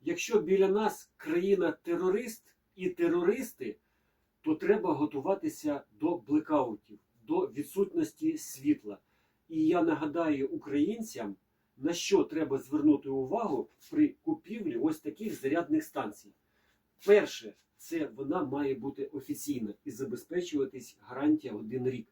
Якщо біля нас країна-терорист і терористи, то треба готуватися до блекаутів, до відсутності світла. І я нагадаю українцям, на що треба звернути увагу при купівлі ось таких зарядних станцій. Перше, це вона має бути офіційна і забезпечуватись гарантія один рік.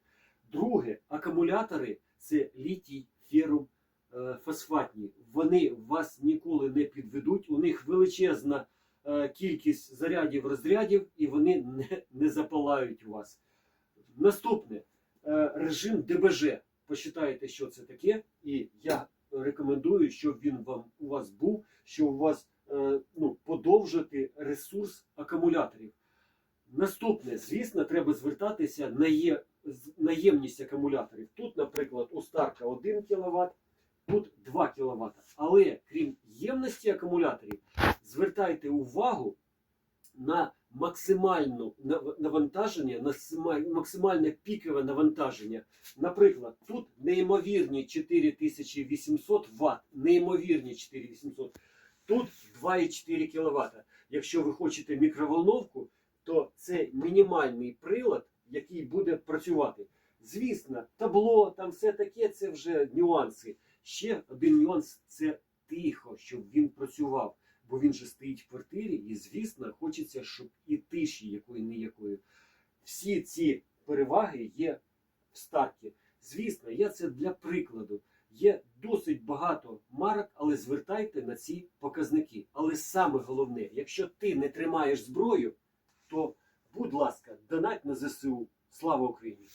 Друге, акумулятори це літій, ферум, е, фосфатні. Вони вас ніколи не підведуть. У них величезна е, кількість зарядів розрядів, і вони не, не запалають вас. Наступне е, режим ДБЖ. Почитайте, що це таке, і я рекомендую, щоб він вам у вас був, що у вас е, ну, подовжити ресурс акумуляторів. Наступне, звісно, треба звертатися на, є, з- на ємність акумуляторів. Тут, наприклад, у Старка 1 кВт, тут 2 кВт. Але крім ємності акумуляторів, звертайте увагу на максимальну навантаження, на максимальне пікове навантаження. Наприклад, тут неймовірні 4800 Вт, неймовірні 4800, тут 2,4 кВт. Якщо ви хочете мікроволновку, то це мінімальний прилад, який буде працювати. Звісно, табло, там все таке, це вже нюанси. Ще один нюанс це тихо, щоб він працював, бо він же стоїть в квартирі, і звісно, хочеться, щоб і тиші якої не якої. Всі ці переваги є в старті. Звісно, я це для прикладу. Є досить багато марок, але звертайте на ці показники. Але саме головне, якщо ти не тримаєш зброю, то будь ласка, донать на ЗСУ. Слава Україні!